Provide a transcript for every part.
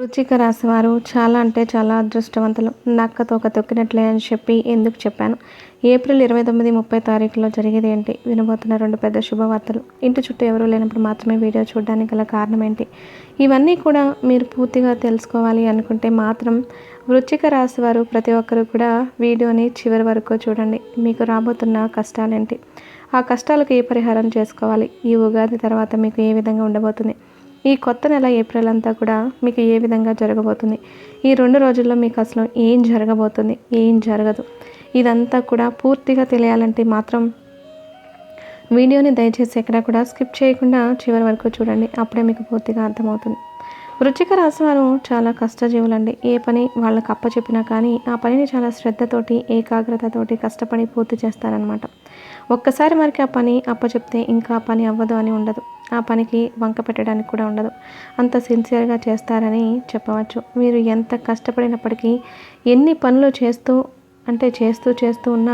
రుచిక రాసేవారు చాలా అంటే చాలా అదృష్టవంతులు. నక్కతో ఒక తొక్కినట్లే అని చెప్పి ఎందుకు చెప్పాను? ఏప్రిల్ ఇరవై తొమ్మిది ముప్పై తారీఖులో జరిగేది ఏంటి? వినబోతున్న రెండు పెద్ద శుభవార్తలు. ఇంటి చుట్టూ ఎవరూ లేనప్పుడు మాత్రమే వీడియో చూడడానికి గల కారణం ఏంటి? ఇవన్నీ కూడా మీరు పూర్తిగా తెలుసుకోవాలి అనుకుంటే మాత్రం వృచ్చిక రాశి వారు ప్రతి ఒక్కరూ కూడా వీడియోని చివరి వరకు చూడండి. మీకు రాబోతున్న కష్టాలేంటి? ఆ కష్టాలకు ఏ పరిహారం చేసుకోవాలి? ఈ ఉగాది తర్వాత మీకు ఏ విధంగా ఉండబోతుంది? ఈ కొత్త నెల ఏప్రిల్ అంతా కూడా మీకు ఏ విధంగా జరగబోతుంది? ఈ రెండు రోజుల్లో మీకు అసలు ఏం జరగబోతుంది? ఏం జరగదు. ఇదంతా కూడా పూర్తిగా తెలియాలంటే మాత్రం వీడియోని దయచేసి ఎక్కడ కూడా స్కిప్ చేయకుండా చివరి వరకు చూడండి. అప్పుడే మీకు పూర్తిగా అర్థమవుతుంది. వృచ్చిక రాశి వారు చాలా కష్టజీవులండి. ఏ పని వాళ్ళకి అప్పచెప్పినా కానీ ఆ పనిని చాలా శ్రద్ధతోటి ఏకాగ్రతతోటి కష్టపడి పూర్తి చేస్తారనమాట ఒక్కసారి మరికి ఆ పని అప్పచెప్తే ఇంకా ఆ పని అవ్వదు అని ఉండదు. ఆ పనికి వంక పెట్టడానికి కూడా ఉండదు. అంత సిన్సియర్గా చేస్తారని చెప్పవచ్చు. మీరు ఎంత కష్టపడినప్పటికీ ఎన్ని పనులు చేస్తూ అంటే చేస్తూ చేస్తూ ఉన్న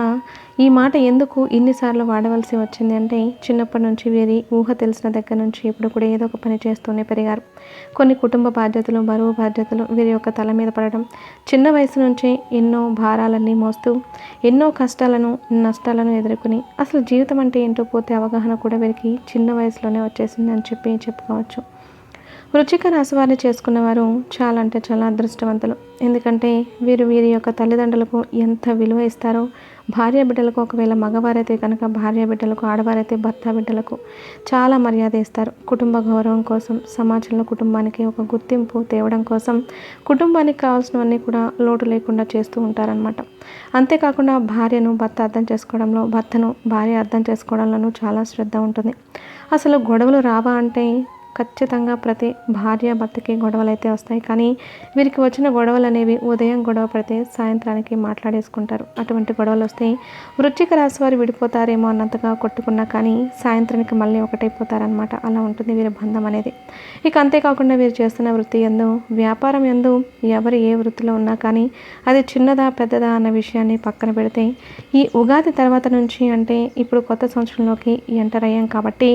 ఈ మాట ఎందుకు ఇన్నిసార్లు వాడవలసి వచ్చింది అంటే చిన్నప్పటి నుంచి వీరి ఊహ తెలిసిన దగ్గర నుంచి ఇప్పుడు కూడా ఏదో ఒక పని చేస్తూనే పెరిగారు. కొన్ని కుటుంబ బాధ్యతలు బరువు బాధ్యతలు వీరి యొక్క తల మీద పడడం చిన్న వయసు నుంచే ఎన్నో భారాలన్నీ మోస్తూ ఎన్నో కష్టాలను నష్టాలను ఎదుర్కొని అసలు జీవితం అంటే ఏంటో పోతే అవగాహన కూడా వీరికి చిన్న వయసులోనే వచ్చేసింది అని చెప్పి చెప్పుకోవచ్చు. వృచ్చిక రాశి వారిని చేసుకున్న వారు చాలా అంటే చాలా అదృష్టవంతులు. ఎందుకంటే వీరు వీరి యొక్క తల్లిదండ్రులకు ఎంత విలువ ఇస్తారో భార్య బిడ్డలకు ఒకవేళ మగవారైతే కనుక భార్య బిడ్డలకు ఆడవారైతే భర్త బిడ్డలకు చాలా మర్యాద ఇస్తారు. కుటుంబ గౌరవం కోసం సమాజంలో కుటుంబానికి ఒక గుర్తింపు తేవడం కోసం కుటుంబానికి కావాల్సినవన్నీ కూడా లోటు లేకుండా చేస్తూ ఉంటారనమాట అంతేకాకుండా భార్యను భర్త అర్థం చేసుకోవడంలో భర్తను భార్య అర్థం చేసుకోవడంలోనూ చాలా శ్రద్ధ ఉంటుంది. అసలు గొడవలు రావా అంటే ఖచ్చితంగా ప్రతి భార్య భర్తకి గొడవలు అయితే వస్తాయి. కానీ వీరికి వచ్చిన గొడవలు అనేవి ఉదయం గొడవ పడితే సాయంత్రానికి మాట్లాడేసుకుంటారు. అటువంటి గొడవలు వస్తే వృచ్చిక రాశి వారు విడిపోతారేమో అన్నంతగా కొట్టుకున్నా కానీ సాయంత్రానికి మళ్ళీ ఒకటైపోతారనమాట అలా ఉంటుంది వీరి బంధం అనేది. ఇక అంతేకాకుండా వీరు చేస్తున్న వృత్తి ఎందు వ్యాపారం ఎందు ఎవరు ఏ వృత్తిలో ఉన్నా కానీ అది చిన్నదా పెద్దదా అన్న విషయాన్ని పక్కన పెడితే ఈ ఉగాది తర్వాత నుంచి అంటే ఇప్పుడు కొత్త సంవత్సరంలోకి ఎంటర్ అయ్యాం కాబట్టి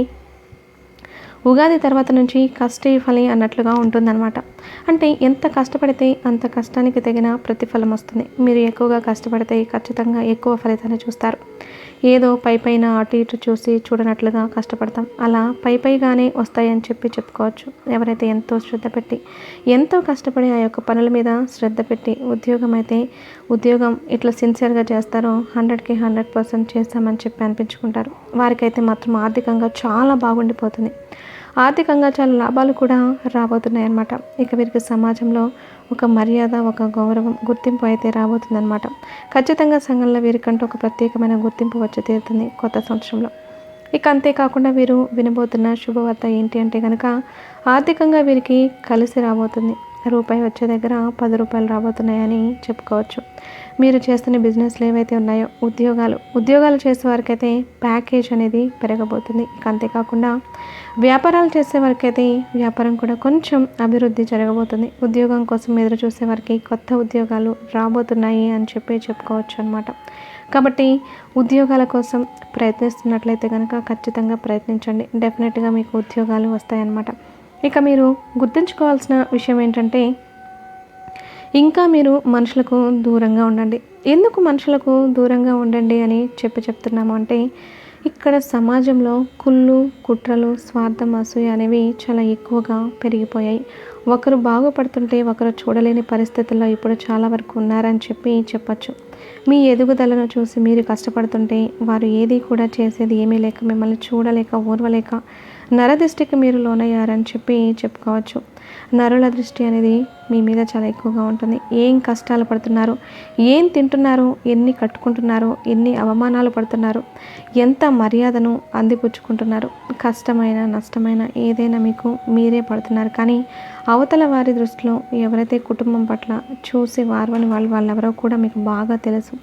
ఉగాది తర్వాత నుంచి కష్టే ఫలి అన్నట్లుగా ఉంటుందన్నమాట. అంటే ఎంత కష్టపడితే అంత కష్టానికి తగిన ప్రతిఫలం వస్తుంది. మీరు ఎక్కువగా కష్టపడితే ఖచ్చితంగా ఎక్కువ ఫలితాన్ని చూస్తారు. ఏదో పై పైన అటు ఇటు చూసి చూడనట్లుగా కష్టపడతాం. అలా పై పైగానే వస్తాయని చెప్పి చెప్పుకోవచ్చు. ఎవరైతే ఎంతో శ్రద్ధ పెట్టి ఎంతో కష్టపడి ఆ యొక్క పనుల మీద శ్రద్ధ పెట్టి ఉద్యోగం అయితే ఉద్యోగం ఇట్లా సిన్సియర్గా చేస్తారో హండ్రెడ్కి హండ్రెడ్ పర్సెంట్ చేస్తామని చెప్పి అనిపించుకుంటారు. వారికైతే మాత్రం ఆర్థికంగా చాలా బాగుండిపోతుంది. ఆర్థికంగా చాలా లాభాలు కూడా రాబోతున్నాయి అన్నమాట ఇక వీరికి సమాజంలో ఒక మర్యాద ఒక గౌరవం గుర్తింపు అయితే రాబోతుందన్నమాట. ఖచ్చితంగా సంఘంలో వీరికంటూ ఒక ప్రత్యేకమైన గుర్తింపు వచ్చి తీరుతుంది కొత్త సంవత్సరంలో. ఇక అంతేకాకుండా వీరు వినబోతున్న శుభవార్త ఏంటి అంటే కనుక ఆర్థికంగా వీరికి కలిసి రాబోతుంది. రూపాయి వచ్చే దగ్గర పది రూపాయలు రాబోతున్నాయని చెప్పుకోవచ్చు. మీరు చేస్తున్న బిజినెస్లు ఏవైతే ఉన్నాయో ఉద్యోగాలు ఉద్యోగాలు చేసే వారికైతే ప్యాకేజ్ అనేది పెరగబోతుంది. ఇక అంతేకాకుండా వ్యాపారాలు చేసే వారికైతే వ్యాపారం కూడా కొంచెం అభివృద్ధి జరగబోతుంది. ఉద్యోగం కోసం ఎదురు చూసే వారికి కొత్త ఉద్యోగాలు రాబోతున్నాయి అని చెప్పి చెప్పుకోవచ్చు అనమాట కాబట్టి ఉద్యోగాల కోసం ప్రయత్నిస్తున్నట్లయితే కనుక ఖచ్చితంగా ప్రయత్నించండి. డెఫినెట్గా మీకు ఉద్యోగాలు వస్తాయన్నమాట. ఇక మీరు గుర్తుంచుకోవాల్సిన విషయం ఏంటంటే ఇంకా మీరు మనుషులకు దూరంగా ఉండండి. ఎందుకు మనుషులకు దూరంగా ఉండండి అని చెప్పి చెప్తున్నాము అంటే ఇక్కడ సమాజంలో కుళ్ళు కుట్రలు స్వార్థం అసూయ అనేవి చాలా ఎక్కువగా పెరిగిపోయాయి. ఒకరు బాగుపడుతుంటే ఒకరు చూడలేని పరిస్థితుల్లో ఇప్పుడు చాలా వరకు ఉన్నారని చెప్పి చెప్పచ్చు. మీ ఎదుగుదలను చూసి మీరు కష్టపడుతుంటే వారు ఏది కూడా చేసేది ఏమీ లేక మిమ్మల్ని చూడలేక ఓర్వలేక నరదృష్టికి మీరు లోనయ్యారని చెప్పి చెప్పుకోవచ్చు. నరుల దృష్టి అనేది మీ మీద చాలా ఎక్కువగా ఉంటుంది. ఏం కష్టాలు పడుతున్నారు? ఏం తింటున్నారు? ఎన్ని కట్టుకుంటున్నారు? ఎన్ని అవమానాలు పడుతున్నారు? ఎంత మర్యాదను అందిపుచ్చుకుంటున్నారు? కష్టమైన నష్టమైన ఏదైనా మీకు మీరే పడుతున్నారు. కానీ అవతల వారి దృష్టిలో ఎవరైతే కుటుంబం పట్ల చూసి వారవని వాళ్ళు వాళ్ళెవరో కూడా మీకు బాగా తెలుసు.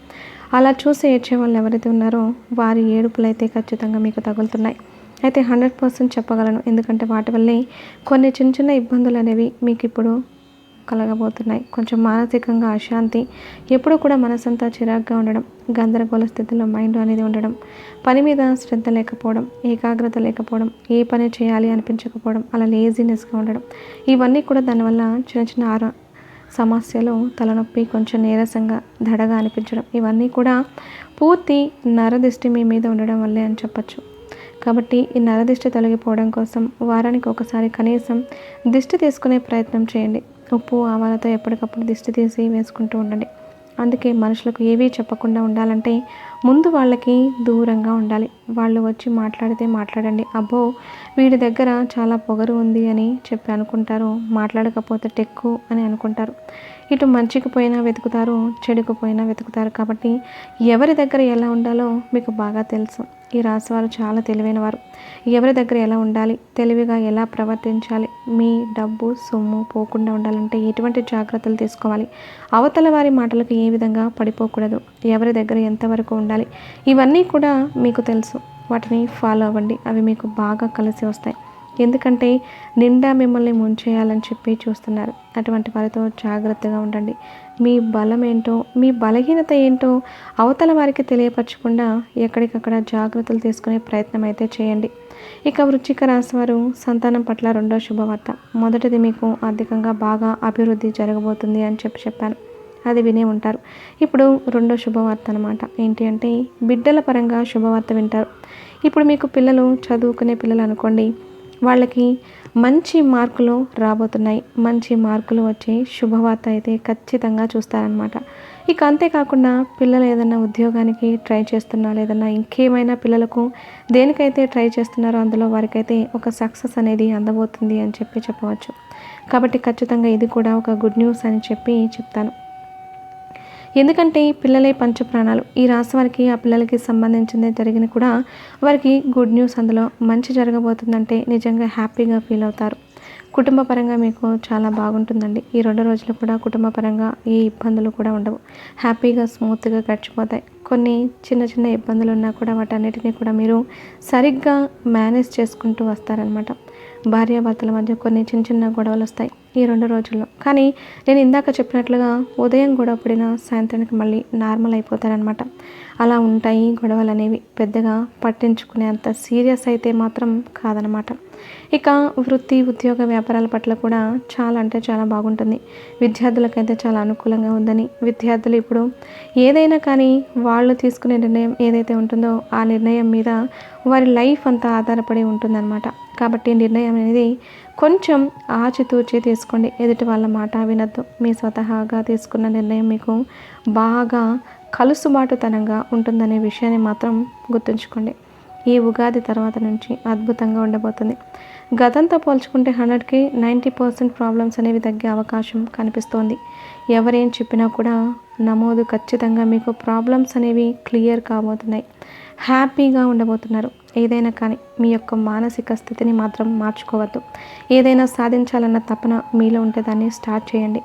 అలా చూసి ఏడ్చే వాళ్ళు ఎవరైతే ఉన్నారో వారి ఏడుపులు అయితే ఖచ్చితంగా మీకు తగులుతున్నాయి. అయితే హండ్రెడ్ పర్సెంట్ చెప్పగలను. ఎందుకంటే వాటి వల్లే కొన్ని చిన్న చిన్న ఇబ్బందులు అనేవి మీకు ఇప్పుడు కలగబోతున్నాయి. కొంచెం మానసికంగా అశాంతి ఎప్పుడూ కూడా మనసంతా చిరాగ్గా ఉండడం గందరగోళ స్థితిలో మైండ్ అనేది ఉండడం పని మీద శ్రద్ధ లేకపోవడం ఏకాగ్రత లేకపోవడం ఏ పని చేయాలి అనిపించకపోవడం అలా లేజినెస్గా ఉండడం ఇవన్నీ కూడా దానివల్ల చిన్న చిన్న ఆరో సమస్యలు తలనొప్పి కొంచెం నీరసంగా దడగా అనిపించడం ఇవన్నీ కూడా పూర్తి నరదిష్టి మీ మీద ఉండడం వల్లే అని చెప్పచ్చు. కాబట్టి ఈ నరదిష్టి తొలగిపోవడం కోసం వారానికి ఒకసారి కనీసం దిష్టి తీసుకునే ప్రయత్నం చేయండి. ఉప్పు ఆవాలతో ఎప్పటికప్పుడు దిష్టి తీసి వేసుకుంటూ ఉండండి. అందుకే మనుషులకు ఏవీ చెప్పకుండా ఉండాలంటే ముందు వాళ్ళకి దూరంగా ఉండాలి. వాళ్ళు వచ్చి మాట్లాడితే మాట్లాడండి. అబ్బో వీడి దగ్గర చాలా పొగరు ఉంది అని చెప్పి అనుకుంటారు. మాట్లాడకపోతే టెక్కు అని అనుకుంటారు. ఇటు మంచికి పోయినా వెతుకుతారు చెడుకు పోయినా వెతుకుతారు. కాబట్టి ఎవరి దగ్గర ఎలా ఉండాలో మీకు బాగా తెలుసు. ఈ రాశి వారు చాలా తెలివైన వారు ఎవరి దగ్గర ఎలా ఉండాలి? తెలివిగా ఎలా ప్రవర్తించాలి? మీ డబ్బు సొమ్ము పోకుండా ఉండాలంటే ఎటువంటి జాగ్రత్తలు తీసుకోవాలి? అవతల వారి మాటలకు ఏ విధంగా పడిపోకూడదు? ఎవరి దగ్గర ఎంతవరకు ఉండాలి? ఇవన్నీ కూడా మీకు తెలుసు. వాటిని ఫాలో అవ్వండి. అవి మీకు బాగా కలిసి వస్తాయి. ఎందుకంటే నిండా మిమ్మల్ని ముంచేయాలని చెప్పి చూస్తున్నారు. అటువంటి వారితో జాగ్రత్తగా ఉండండి. మీ బలం ఏంటో మీ బలహీనత ఏంటో అవతల వారికి తెలియపరచకుండా ఎక్కడికక్కడ జాగ్రత్తలు తీసుకునే ప్రయత్నం అయితే చేయండి. ఇక వృచ్చిక రాశి వారు సంతానం పట్ల రెండో శుభవార్త. మొదటిది మీకు ఆర్థికంగా బాగా అభివృద్ధి జరగబోతుంది అని చెప్పి చెప్పాను. అది వినే ఉంటారు. ఇప్పుడు రెండో శుభవార్త అనమాట ఏంటి అంటే బిడ్డల పరంగా శుభవార్త వింటారు. ఇప్పుడు మీకు పిల్లలు చదువుకునే పిల్లలు అనుకోండి వాళ్ళకి మంచి మార్కులు రాబోతున్నాయి. మంచి మార్కులు వచ్చే శుభవార్త అయితే ఖచ్చితంగా చూస్తారనమాట ఇక అంతేకాకుండా పిల్లలు ఏదైనా ఉద్యోగానికి ట్రై చేస్తున్నా లేదన్నా ఇంకేమైనా పిల్లలకు దేనికైతే ట్రై చేస్తున్నారో అందులో వారికైతే ఒక సక్సెస్ అనేది అందబోతుంది అని చెప్పి చెప్పవచ్చు. కాబట్టి ఖచ్చితంగా ఇది కూడా ఒక గుడ్ న్యూస్ అని చెప్పి చెప్తాను. ఎందుకంటే పిల్లలే పంచప్రాణాలు. ఈ రాశి వారికి ఆ పిల్లలకి సంబంధించిందే జరిగిన కూడా వారికి గుడ్ న్యూస్ అందులో మంచి జరగబోతుందంటే నిజంగా హ్యాపీగా ఫీల్ అవుతారు. కుటుంబ పరంగా మీకు చాలా బాగుంటుందండి. ఈ రెండు రోజులు కూడా కుటుంబ పరంగా ఏ ఇబ్బందులు కూడా ఉండవు. హ్యాపీగా స్మూత్గా గడిచిపోతాయి. కొన్ని చిన్న చిన్న ఇబ్బందులు ఉన్నా కూడా వాటన్నిటిని కూడా మీరు సరిగ్గా మేనేజ్ చేసుకుంటూ వస్తారనమాట భార్యాభర్తల మధ్య కొన్ని చిన్న చిన్న గొడవలు వస్తాయి ఈ రెండు రోజుల్లో. కానీ నేను ఇందాక చెప్పినట్లుగా ఉదయం గొడవ పడిన సాయంత్రానికి మళ్ళీ నార్మల్ అయిపోతారనమాట అలా ఉంటాయి గొడవలు అనేవి పెద్దగా పట్టించుకునేంత సీరియస్ అయితే మాత్రం కాదనమాట ఇక వృత్తి ఉద్యోగ వ్యాపారాల పట్ల కూడా చాలా అంటే చాలా బాగుంటుంది. విద్యార్థులకైతే చాలా అనుకూలంగా ఉందని విద్యార్థులు ఇప్పుడు ఏదైనా కానీ వాళ్ళు తీసుకునే నిర్ణయం ఏదైతే ఉంటుందో ఆ నిర్ణయం మీద వారి లైఫ్ అంతా ఆధారపడి ఉంటుందన్నమాట. కాబట్టి నిర్ణయం అనేది కొంచెం ఆచితూచి తీసుకోండి. ఎదుటి వాళ్ళ మాట వినద్దు. మీ స్వతహాగా తీసుకున్న నిర్ణయం మీకు బాగా కలుసుబాటుతనంగా ఉంటుందనే విషయాన్ని మాత్రం గుర్తుంచుకోండి. ఈ ఉగాది తర్వాత నుంచి అద్భుతంగా ఉండబోతుంది. గతంతో పోల్చుకుంటే హండ్రెడ్కి నైంటీ పర్సెంట్ ప్రాబ్లమ్స్ అనేవి తగ్గే అవకాశం కనిపిస్తోంది. ఎవరేం చెప్పినా కూడా నమోదు ఖచ్చితంగా మీకు ప్రాబ్లమ్స్ అనేవి క్లియర్ కాబోతున్నాయి. హ్యాపీగా ఉండబోతున్నారు. ఏదైనా కానీ మీ యొక్క మానసిక స్థితిని మాత్రం మార్చుకోవద్దు. ఏదైనా సాధించాలన్న తపన మీలో ఉంటే దాన్ని స్టార్ట్ చేయండి.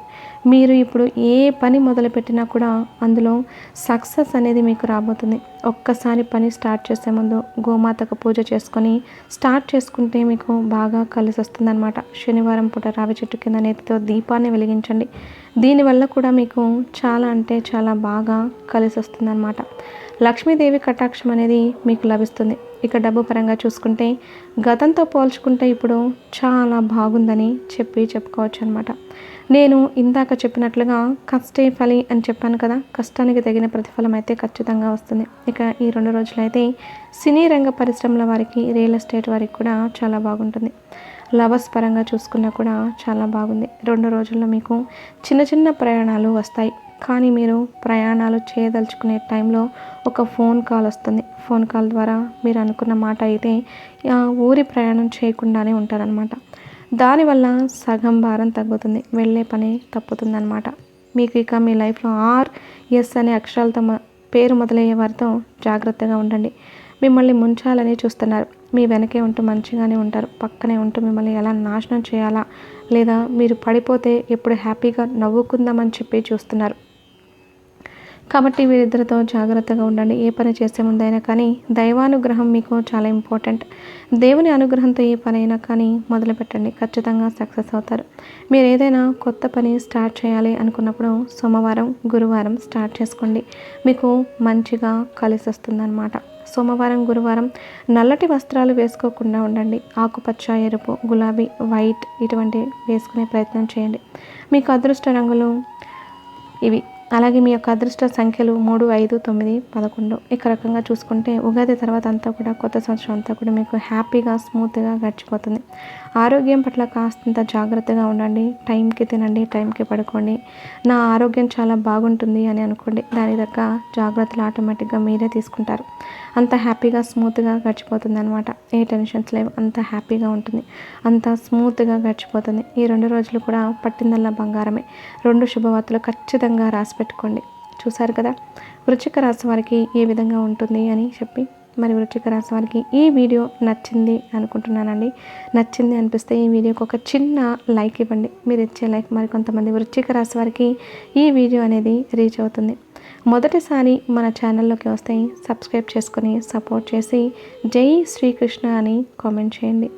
మీరు ఇప్పుడు ఏ పని మొదలుపెట్టినా కూడా అందులో సక్సెస్ అనేది మీకు రాబోతుంది. ఒక్కసారి పని స్టార్ట్ చేసే ముందు గోమాతకు పూజ చేసుకొని స్టార్ట్ చేసుకుంటే మీకు బాగా కలిసి వస్తుందన్నమాట. శనివారం పూట రావి చెట్టు కింద నేతితో దీపాన్ని వెలిగించండి. దీనివల్ల కూడా మీకు చాలా అంటే చాలా బాగా కలిసి వస్తుందన్నమాట. లక్ష్మీదేవి కటాక్షం అనేది మీకు లభిస్తుంది. ఇక డబ్బు పరంగా చూసుకుంటే గతంతో పోల్చుకుంటే ఇప్పుడు చాలా బాగుందని చెప్పి చెప్పుకోవచ్చు అనమాట నేను ఇందాక చెప్పినట్లుగా కష్టే ఫలి అని చెప్పాను కదా కష్టానికి తగిన ప్రతిఫలం అయితే ఖచ్చితంగా వస్తుంది. ఇక ఈ రెండు రోజులైతే సినీ రంగ పరిశ్రమల వారికి రియల్ ఎస్టేట్ వారికి కూడా చాలా బాగుంటుంది. లవర్స్ పరంగా చూసుకున్నా కూడా చాలా బాగుంది. రెండు రోజుల్లో మీకు చిన్న చిన్న ప్రయాణాలు వస్తాయి. కానీ మీరు ప్రయాణాలు చేయదలుచుకునే టైంలో ఒక ఫోన్ కాల్ వస్తుంది. ఫోన్ కాల్ ద్వారా మీరు అనుకున్న మాట అయితే ఊరి ప్రయాణం చేయకుండానే ఉంటారనమాట దానివల్ల సగం భారం తగ్గుతుంది. వెళ్ళే పని తప్పుతుందనమాట మీకు ఇక మీ లైఫ్లో ఆర్ ఎస్ అనే అక్షరాలతో పేరు మొదలయ్యే వారితో జాగ్రత్తగా ఉండండి. మిమ్మల్ని ముంచాలని చూస్తున్నారు. మీ వెనకే ఉంటూ మంచిగానే ఉంటారు. పక్కనే ఉంటూ మిమ్మల్ని ఎలా నాశనం చేయాలా? లేదా మీరు పడిపోతే ఎప్పుడు హ్యాపీగా నవ్వుకుందామని చెప్పి చూస్తున్నారు. కాబట్టి వీరిద్దరితో జాగ్రత్తగా ఉండండి. ఏ పని చేసే ముందైనా కానీ దైవానుగ్రహం మీకు చాలా ఇంపార్టెంట్. దేవుని అనుగ్రహంతో ఏ పనైనా కానీ మొదలు పెట్టండి ఖచ్చితంగా సక్సెస్ అవుతారు. మీరు ఏదైనా కొత్త పని స్టార్ట్ చేయాలి అనుకున్నప్పుడు సోమవారం గురువారం స్టార్ట్ చేసుకోండి. మీకు మంచిగా కలిసి వస్తుందన్నమాట. సోమవారం గురువారం నల్లటి వస్త్రాలు వేసుకోకుండా ఉండండి. ఆకుపచ్చ ఎరుపు గులాబీ వైట్ ఇటువంటి వేసుకునే ప్రయత్నం చేయండి. మీకు అదృష్ట రంగులు ఇవి. అలాగే మీ యొక్క అదృష్ట సంఖ్యలు మూడు ఐదు తొమ్మిది పదకొండు. ఇక రకంగా చూసుకుంటే ఉగాది తర్వాత అంతా కూడా కొత్త సంవత్సరం అంతా కూడా మీకు హ్యాపీగా స్మూత్గా గడిచిపోతుంది. ఆరోగ్యం పట్ల కాస్తంత జాగ్రత్తగా ఉండండి. టైంకి తినండి టైంకి పడుకోండి. నా ఆరోగ్యం చాలా బాగుంటుంది అని అనుకోండి. దాని తగ్గ జాగ్రత్తలు ఆటోమేటిక్గా మీరే తీసుకుంటారు. అంత హ్యాపీగా స్మూత్గా గడిచిపోతుంది అనమాట ఏ టెన్షన్స్ లేవు. అంత హ్యాపీగా ఉంటుంది. అంత స్మూత్గా గడిచిపోతుంది. ఈ రెండు రోజులు కూడా పట్టిందల్లా బంగారమే. రెండు శుభవార్తలు ఖచ్చితంగా రాసి పెట్టుకోండి. చూసారు కదా? వృచ్చిక రాశి వారికి ఏ విధంగా ఉంటుంది అని చెప్పి. మరి వృచ్చిక రాశి వారికి ఈ వీడియో నచ్చింది అనుకుంటున్నానండి. నచ్చింది అనిపిస్తే ఈ వీడియోకి ఒక చిన్న లైక్ ఇవ్వండి. మీరు ఇచ్చే లైక్ మరి కొంతమంది వృచ్చిక రాశి వారికి ఈ వీడియో అనేది రీచ్ అవుతుంది. మొదటిసారి మన ఛానల్లోకి వస్తే సబ్స్క్రైబ్ చేసుకొని సపోర్ట్ చేసి జై శ్రీకృష్ణ అని కామెంట్ చేయండి.